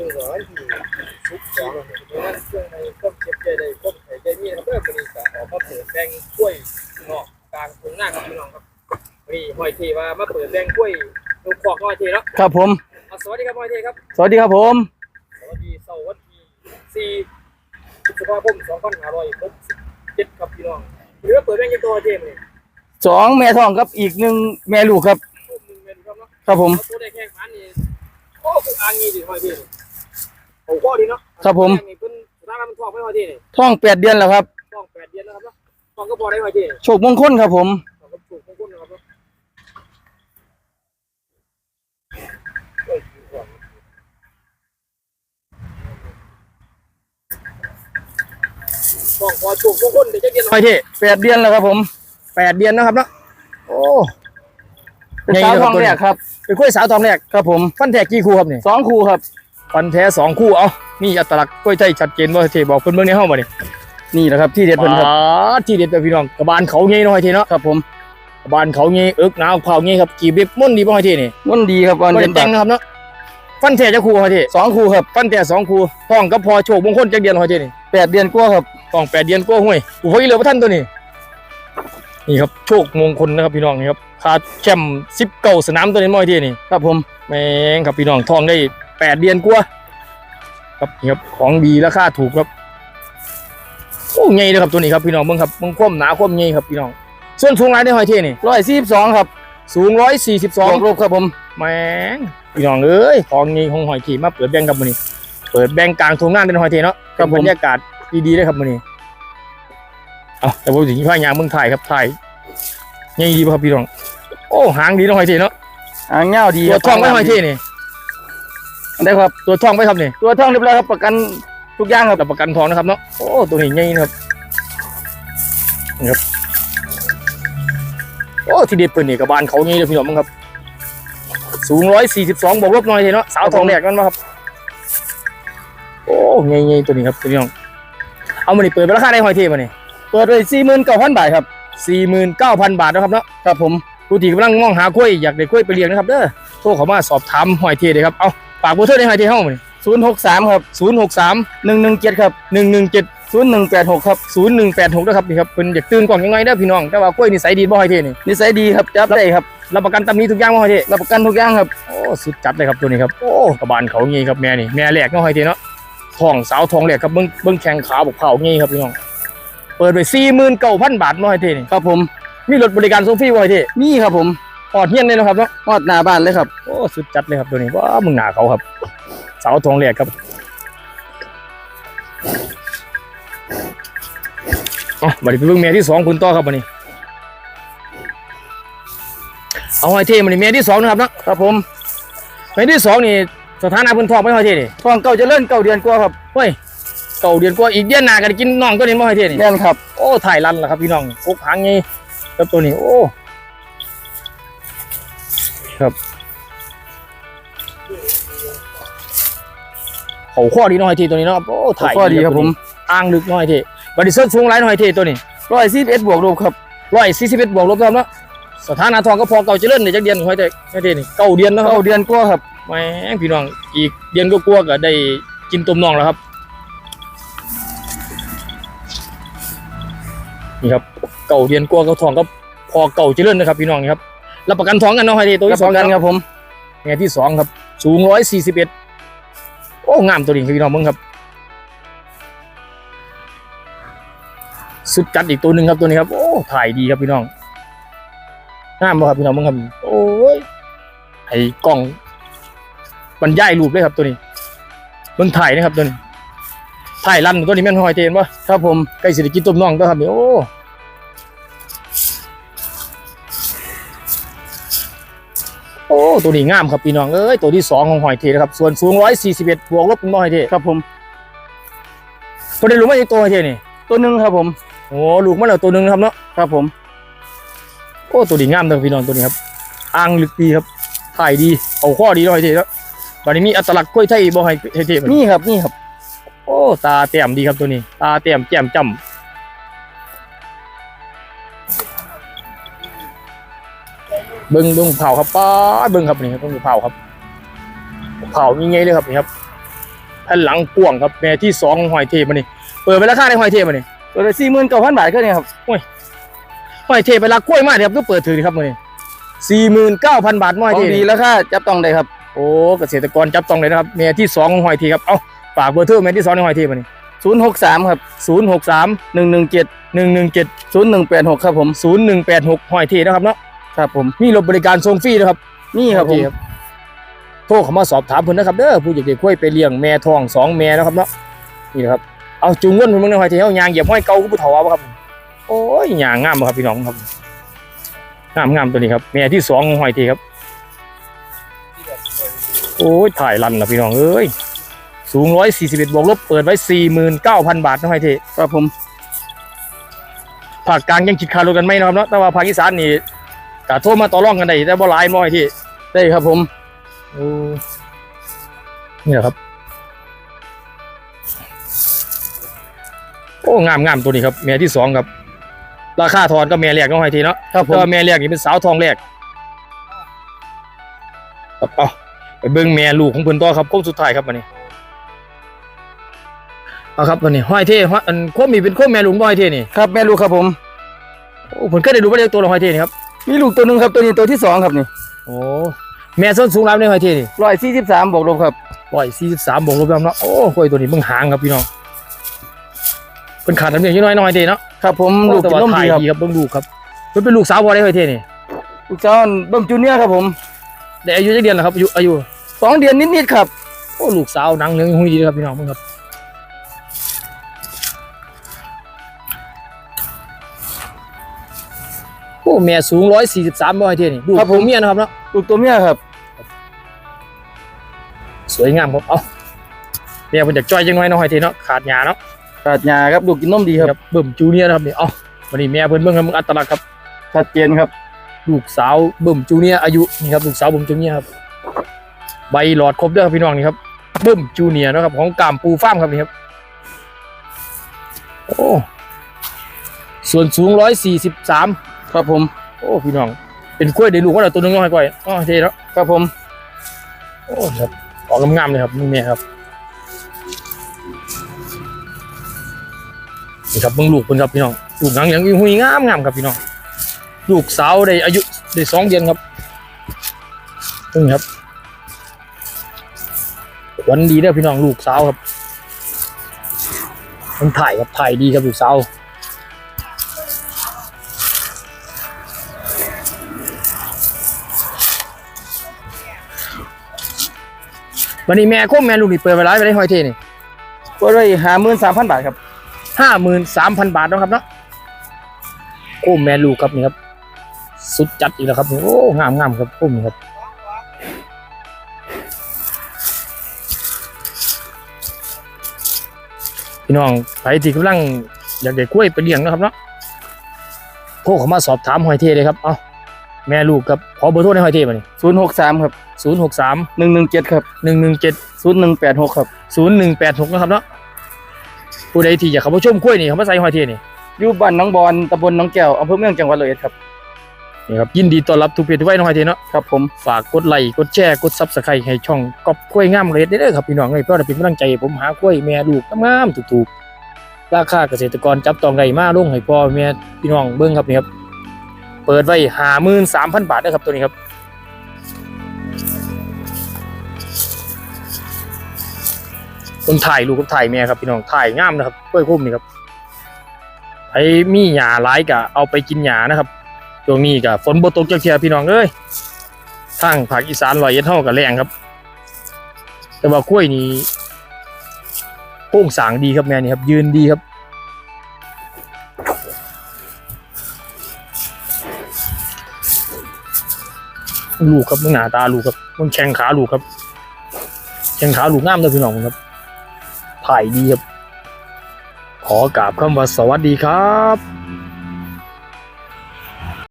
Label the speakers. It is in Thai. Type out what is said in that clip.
Speaker 1: ดูว่าที่ชุกสองเพราะนั้นช่วงในต้นเก็บใจได้ต้นไข่ใจนี่นะครับเพื่อมันจะออกมาเปิดแบงกล้วยนอกกลางทุ่งนาครับพี่น้องครับนี่หอยทีว่ามาเปิดแบงกล้วยลูกขอกหอยทีเนาะ
Speaker 2: ครับผม
Speaker 1: สวัสดีครับหอยทีครับ
Speaker 2: สวัสดีครับผม
Speaker 1: สวัสดีเสาร์วันที่4พฤษภาคม2567ครับพี่น้องหรือว่าเปิดแบงยังตัวหอยทีมั้ย
Speaker 2: สองแม่ทองครับอีกหนึ่งแม่ลูกครับ ครับผม
Speaker 1: เอาตัวได้แข่งขันนี่โอ้คืออ่างงี้ดิหอยที โอ้โหดีเนาะ
Speaker 2: ครับผม
Speaker 1: นี่เพิ่นสถานะมันทองไม่หอยทีนี่
Speaker 2: ท้องแปดเดือนแล้วครับ
Speaker 1: ทอง8เดือนแล้วครับเนาะทองก็พอได้หอยทีนี่
Speaker 2: โชคมงคลครับผม
Speaker 1: ทองก็ถูกมงคลนะครับเนาะเอ้ยทองพอถูกมงคลเดี๋ยวจะเรียนห
Speaker 2: ไป
Speaker 1: อย
Speaker 2: ที่แปดเดือนแล้วครับผม
Speaker 3: แปดเดือนนะครับเนาะโอ้
Speaker 2: เป็น
Speaker 3: ใหญ่
Speaker 2: สาว
Speaker 3: เลย
Speaker 2: ท
Speaker 3: ครั
Speaker 2: อบงแรกครับ
Speaker 3: เป็นกล้วยสาวทองแรก
Speaker 2: ครับผม
Speaker 3: ฟันแท้กี่คู่ครับนี่
Speaker 2: สองคู่ครับ
Speaker 3: ฟันแท้สองคู่เอานี่อัตลักษณ์กล้วยไทยชัดเจนว่าเทบอกเพิ่นเบิ่งในห้องบ่นี่
Speaker 2: นี่แหละครับที่เด็ด
Speaker 3: เป็
Speaker 2: เพิ่นครับ
Speaker 3: ที่เด็ดเลยพี่น้องกระบาลเขาเงี้ยน้อยทีเนาะ
Speaker 2: ครับผม
Speaker 3: กระบาลเขาเงี้ยเอิกหนาวเผาเงี้ยครับกี่เบ็บม่วนดีบ่ห้อยทีนี่
Speaker 2: มันดีครับวัน
Speaker 3: บ่
Speaker 2: เดื
Speaker 3: ได้
Speaker 2: อน
Speaker 3: แต่
Speaker 2: แต่
Speaker 3: ง
Speaker 2: ง
Speaker 3: นะครับเนาะฟันแท้จะคู่ห้อยที
Speaker 2: สองคู่ครับ
Speaker 3: ฟันแท้สองคู่ท้องก็พอโชคมงคลจักเดือนห้อยทีนี่
Speaker 2: แปดเดือนกว่าครับ
Speaker 3: ท้องแปดเดือนกว่าห้วยโอ้ยเหลือบ่ทันตัวนี้นี่ครับโชคมงคลนะครับพี่น้องนี่ครับคาแชมป์19สนามตัวนี้ห้อยทีนี่
Speaker 2: ครับผม
Speaker 3: แม่งครับพี่น้องทองได้ แปดเดือนกว่าครับนี่ครับของดีราคาถูกครับโอ้ใหญ่เลยครับตัวนี้ครับพี่น้องเบิ่งครับเบิ่งความหนาความใหญ่ครับพี่น้อง ส่วนสูงหลายได้หอยเท่นี่
Speaker 2: ร้อยสี่สิบสองครับ
Speaker 3: สูงร้อยสี่สิบส
Speaker 2: ส
Speaker 3: อ
Speaker 2: องงรูปครับผม
Speaker 3: แม่งพี่น้องเอ้ยของใหญ่ของหอยขี่มาเปิดแบงกับมื้อนี้เปิดแบงกลางทุ่งนาเป็นหอยเท่เนาะกับบรรยากาศดีๆเลยครับมื้อนี้เอาแต่ว่าถึงที่พายางเมืองไทยครับไทยใหญ่ดีป่ะครับพี่น้อง โอ้หางดีเนาะหอยเท่เนาะ
Speaker 2: อ่างเงาดี
Speaker 3: ตัวทองไว้หอยเท่นี่
Speaker 2: ได้ครับ
Speaker 3: ตัวทองไว้ครับนี่
Speaker 2: ตัวทองเรียบร้อยครับประกันทุกอย่างครับ
Speaker 3: รับประกันทองนะครับเนาะโอ้ตัวนี้ใหญ่นะครับนี่ครับโอ้ที่เด็ดเปิดนี่กับบานเขาใหญ่เลยพี่น้องมั้งครับ สูงร้อยสี่สิบสองบวกลบหน่อยเถอะเนาะสาวทองแรกนั่นมาครับ โอ้ใหญ่ๆตัวนี้ครับพี่น้องเอามานี่เปิดไปราคาได้หอยเทมานี่
Speaker 2: เปิดเลยสี่หมื่นเก้าพันบาทครับ
Speaker 3: สี่หมื่นเก้าพันบาทนะครับเนาะ
Speaker 2: ครับผม
Speaker 3: ผู้ที่กำลังมองหากล้วยอยากได้กล้วยไปเลี้ยงนะครับเด้อโทรเข้ามาสอบถามหอยเทเลยครับเอา ปากเบอร์โทรได้หอยเทห้องมานี่
Speaker 2: ศูนย์หกสามครับ
Speaker 3: ศูนย์หกสาม
Speaker 2: หนึ่งหนึ่งเจ็ดครับ
Speaker 3: หนึ่งหนึ่งเจ็ด
Speaker 2: ศูนย์หนึ่งแปดหกครับ
Speaker 3: ศูนย์หนึ่งแปดหกนะครับนี่ครับเป็นอยากตื่นก่อนยังไงเด้อพี่น้องแต่ว่ากล้วยนิสัยดีบ่ให้เท่นี่
Speaker 2: นิสัยดีครับจับได้ครับ
Speaker 3: รับประกันตำหนี้ทุกอย่างบ่ให้เท่
Speaker 2: รับประกันทุกอย่างครับ
Speaker 3: โอ้สุดจัดเลยครับตัวนี้ครับโอ้กระบาลเขางี้ครับแม่นี่แม่แหลกเนาะให้เท่เนาะทองสาวทองแหลกครับเบิ้งเบิ้งแข้งขาบอกเผางี้ครับพี่น้องเปิดไปสี่หมื่นเก้าพันบาทบ่ให้เท่นี่
Speaker 2: ครับผม
Speaker 3: มีรถบริการส่งฟรีบ่ให้เท่
Speaker 2: มีครับผม
Speaker 3: ปอดเฮียนเลยเนาะครับเนาะ
Speaker 2: ฮอดหน้าบ้านเลยครับ
Speaker 3: โอ้สุดจัดเลยครับตัวนี้ว้ามึงหนาเขาครับสาวทองแหลกครับอะมาดิไปเบิ่งแม่ที่สองคุณต่อครับวันนี้ เอาหอยเทมันนี่เมียที่สองนะครับเนาะ
Speaker 2: ครับผม
Speaker 3: เมียที่สองนี่สถานะเพิ่นท้องไม่หอยเทนี่
Speaker 2: ทองเก่าเจะเลื่อนเก่าเดือนกว่าครับ
Speaker 3: เฮ้ยเก่าเดือนกว่าอีกเดือนหน้าก็ได้กินน้องตัวนี้บ่หอยเทนี่
Speaker 2: แน่นครับ
Speaker 3: โอ้ถ่ายรันแล้วครับพี่น้องกกหางงี้ครับตัวนี้โอ้ ครับ เขาข้อดีน้อยทีตัวนี้เนาะโอ้ถ่าย
Speaker 2: ข้อดีครับผม
Speaker 3: อ่างลึกน้อยทีบัดนี้ส้นสูงหลายน้อยทีตัวนี้
Speaker 2: ร้อยสี่สิบเอ็ดบวกรูปครับ
Speaker 3: ร้อยสี่สิบเอ็ดบวกลบครับเนาะสถานะทองก็พอเก่าเจริญในจักเดือนหอยเทหอยเทนี่เก่าเดือนเนาะครับ
Speaker 2: เก่าเดือนกว่าครับ
Speaker 3: แหม่งพี่น้องอีกเดือนก็กลัวก็ได้กินต้มน่องแล้วครับนี่ครับเก่าเดือนกลัวก็ทองก็พอเก่าเจริญนะครับ พี่น้องนี่ครับ รับประกันทองกันเนาะไฮเดตัว
Speaker 2: รับ
Speaker 3: ที่ส
Speaker 2: ป
Speaker 3: อง
Speaker 2: ระกันครับผม
Speaker 3: แง่ที่สองครับ สูงร้อยสี่สิบเอ็ดโอ้งามตัวนี้ครับพี่น้องมึงครับ สุดจัดอีกตัวหนึ่งครับตัวนี้ครับ โอ้ถ่ายดีครับพี่น้องงามบ่ครับพี่น้องมึงครับ โอ้ยไอ้กล้องบรรยายรูปเลยครับตัวนี้เบิ่งถ่ายนะครับตัวนี้ถ่ายลั่นตัวนี้แม่นหอยเทนวะ
Speaker 2: ครับผม
Speaker 3: ใกล้สิได้กินต้มน่องตัวครับนี่โอ้โอ้ ตัวนี้งามครับพี่น้องเอ้ยตัวที่สองของหอยเทนะครับส่วนสูงร้อยสี่สิบเอ็ดบวกลบเป็นบ่หอยเท
Speaker 2: ครับผม
Speaker 3: ตัวนี้รู้ไหมอีกตัวหอยเทนี่
Speaker 2: ตัวหนึ่งครับผม
Speaker 3: โอ้ลูกมันแล้วตัวหนึ่งนะครับเนาะ
Speaker 2: ครับผม
Speaker 3: โอ้ตัวนี้งามเลยพี่น้องตัวนี้ครับอ่างลึกดีครับถ่ายดีเอาข้อดีหน่อยเทแล้วตอนนี้มีอัตลักษณ์กล้วยไทยบ่ให้เทๆมัน
Speaker 2: นี่ครับนี่ครับ
Speaker 3: โอ้ตาเต้มดีครับตัวนี้ ตาเต้มแจ่มจ้ำ เบิ้งเบิ้งเผาครับป้าดเบิ้งครับนี่ครับเบิ้งเผาครับเผามีไงเลยครับนี่ครับแผ่นหลังกว้างครับแม่ที่สองของหอยเทพมานี่เปิดไปราคาในหอยเทพมานี่
Speaker 2: ตัวละสี่หมื่นเก้าพันบาทก็เนี่ยครับ
Speaker 3: หอยเทพเวลากล้วยมากเนี่ยครับก็เปิดถือครับมานี่สี่หมื่นเก้าพันบาทห
Speaker 2: ข
Speaker 3: อย
Speaker 2: อ
Speaker 3: เท
Speaker 2: ง
Speaker 3: พ
Speaker 2: ดีราคาจับต้องได้ครับ
Speaker 3: โอ้เกษตรกรจับต้องเลยนะครับแม่ที่สองของหอยเทพครับเอาฝากเบอร์โทรแม่ที่สองในหอยเทพมานี่
Speaker 2: ศูนย์หกสามครับ
Speaker 3: ศูนย์หกสาม
Speaker 2: หนึ่งหนึ่งเจ็ด
Speaker 3: หนึ่งหนึ่งเจ็ด
Speaker 2: ศูนย์หนึ่งแปดหกครับผม
Speaker 3: ศูนย์หนึ่งแปดหกหอยเทนะครับเนาะ
Speaker 2: ครับผม
Speaker 3: มีรถบริการส่งฟรีนะครับ
Speaker 2: นี่ครับผม
Speaker 3: โอเโทรเข้ามาสอบถามเพิ่นนะครับเด้อผู้อยากได้กล้วยไปเลี้ยงแม่ทองสองแม่นะครับเนาะนี่นะครับเอาจูงเงินเพิ่นเบิ่งในหอยเทเฮายางเหยียบห้อยเก่ากูผู้เฒ่าว่าบ่ครับ โอ้ยยางงามบ่ครับพี่น้องครับงามงามตัวนี้ครับ แม่ที่สองของหอยเทครับโอ้ยถ่ายรันนะพี่น้องเอ้ยสูง141บวกลบเปิดไว้49,000บาทนะหอยเท
Speaker 2: ครับผม
Speaker 3: ภาคกลางยังคิดค่ารถกันไหมนะครับเนาะแต่ว่าภาคอีสานนี่ ก็โทรมาต่อรองกันได้แต่บ่หลายน้อยที่
Speaker 2: ได้ครับ ผม
Speaker 3: โอ้นี่แหละครับ โอ้งามงามตัวนี้ครับแม่ที่สองครับ ราคาทอนก็แม่แรกน้องไฮทีเนาะ
Speaker 2: ครับผ
Speaker 3: แต่
Speaker 2: ม
Speaker 3: ว่าแม่แรกนี่เป็นสาวทองแรกครับเอาไปเบิ่งแม่ลูกของเพิ่นต่อครับโค้งสุดท้ายครับวันนี้เอาครับวันนี้ห้อยเท่ห้อยอันโค้งมีเป็นโค้งแม่ลูกบ่ห้อยเท่นี่
Speaker 2: ครับแม่ลูกครับผม
Speaker 3: โอ้ผมก็ได้ดูไปเลยตัวละห้อยเท่นี่ครับ
Speaker 2: มีลูกตัวหนึ่งครับตัวนี้ตัวที่สองครับนี่
Speaker 3: โอ้แม่ส้นสูงแล้วในห้อยเท่นี่
Speaker 2: ร้อยสี่สิบสามบวกลบครับ
Speaker 3: ร้อยสี่สิบสามบวกลบแล้วเนาะโอ้กล้วยตัวนี้เบิ่งหางครับพี่น้องเป็นขาดน้ำเลี้ยงอยู่น้อยน้อยๆเท่เนาะ
Speaker 2: ครับผมลูก
Speaker 3: แต่
Speaker 2: กิน
Speaker 3: ว่าน
Speaker 2: ม
Speaker 3: ถ่า
Speaker 2: ดี
Speaker 3: ย
Speaker 2: ครับ
Speaker 3: ดีครับเบิ่งลูกครับมันเป็นลูกสาวพอได้ห้อยเท่นี่
Speaker 2: ลูกเจ้าเบิ่มจูเนียร์ครับผม
Speaker 3: ได้อายุจักเดือนแล้วครับอายุอายุ
Speaker 2: สองเดือนนิดๆครับ
Speaker 3: โอ้ลูกสาวหนังเหลืองหุ้ยดีเลยครับพี่น้องมึงครับ โอ้แม่สูงร้อยสี่สิบสามร้อยเท่นี่ลูกผมเมียนะครับเนาะ
Speaker 2: ลูกตัวเมียครับ
Speaker 3: สวยงามครับเอ้าแม่เป็นจากจ้อยจังน้อยเน้อยเท่เนาะขาดหญ้าเนาะ
Speaker 2: ขาดหญ้าครับลูกกินนมดีครับ
Speaker 3: ครับ เบิ่มจูเนียร์นะครับนี่เอ้าวันนี้แม่เพิ่นเบิ่งครับมึงอัตลักษณ์ครับ
Speaker 2: ชัดเจนครับ
Speaker 3: ลูกสาวเบิ่มจูเนียร์อายุนี่ครับลูกสาวเบิ่มจูเนียร์ครับใบหลอดครบเด้อครับพี่น้องนี่ครับเบิ่มจูเนียร์เนาะครับของกามปูฟาร์มครับนี่ครับโอ้ส่วนสูงร้อยสี่สิบสาม
Speaker 2: ครับผม
Speaker 3: โอ้พี่น้อง เป็นกล้วยได้ลูกว่าเราตัวหนึงน้อยกว่าอ๋อเท่แล้ว
Speaker 2: ครับผม
Speaker 3: โอ้ครับออกงามๆเลยครับมึงเนี่ยครับนี่ครับเบิ่งลูกเพิ่นครับพี่น้องลูกหนังยังหุ่ยงามงามๆครับพี่น้องลูกสาวได้อายุได้สองเดือนครับนี่ครับ วันดีเด้อพี่น้องลูกสาวครับมันถ่ายครับถ่ายดีครับลูกสาว วันนี้แม่โค้มแม่ลูกนี่เปิดไปร้านไปได้หอยเทนี่
Speaker 2: ก็ได้ห้าหมื่นสามพันบาทครับ
Speaker 3: ห้าหมื่นสามพันบาทเนาะครับเนาะโอ้แม่ลูกครับนี่ครับสุดจัดอีกแล้วครับนี่โอ้งามงามครับโอ้นี่ครับพี่น้องใครที่กำลังอยากได้กล้วยไปเลี้ยงนะครับเนาะโทรเข้ามาสอบถามหอยเทเลยครับ เอ้า แม่ลูกครับขอเบอร์โทรในหอยเทมานี่
Speaker 2: ศูนย์หกสามครับ
Speaker 3: ศูนย์หกสาม
Speaker 2: หนึ่งหนึ่งเจ็ดครับ
Speaker 3: หนึ่งหนึ่งเจ็ด
Speaker 2: ศูนย์หนึ่งแปดหกครับ
Speaker 3: ศูนย์หนึ่งแปดหกนะครับเนาะผู้ใดที่อยากเข้ามาชมกล้วยนี่เขามาใส่หอยเทนี่
Speaker 2: อยู่บ้านหน้องบอนตำบลหน้องแก้วอำเภอเมืองจังหวัดเลยครับ
Speaker 3: นี่ครับยินดีต้อนรับทุกเพจทุกไว้น้องไฮเทนเนาะ
Speaker 2: ครับผม
Speaker 3: ฝากกดไลค์กดแชร์กดซับสไครต์ให้ช่องกอบกล้วยงามเลยเด้อครับพี่น้องเอ้ยเพื่อเป็นกำลังใจให้ผมหากล้วยแม่ลูกงามๆถูกๆราคาเกษตรกรจับต้องได้มาลงให้พ่อแม่พี่น้องเบิ่งครับนี่ครับ เปิดไว้ห้าหมื่นสามพันบาทนะครับตัวนี้ครับ คนถ่ายลูกกับถ่ายแม่ครับพี่น้องถ่ายงามนะครับกล้วยคุ้มนี่ครับไอ้มีหญ้าหลายกะเอาไปกินหญ้านะครับช่วงนี้ก็ฝนบ่ตกจักเที่ยพี่น้องเอ้ยทางภาคอีสานร้อยเอ็ดเฮาก็แรงครับ แต่ว่ากล้วยนี่โค้งสางดีครับแม่นี่ครับ ยืนดีครับ ลูกครับมึงหนาตาลูกครับมึงแข้งขาลูกครับแข้งขาลูกงามเลยพี่น้องครับถ่ายดีครับ ขอกราบคำว่าสวัสดีครับ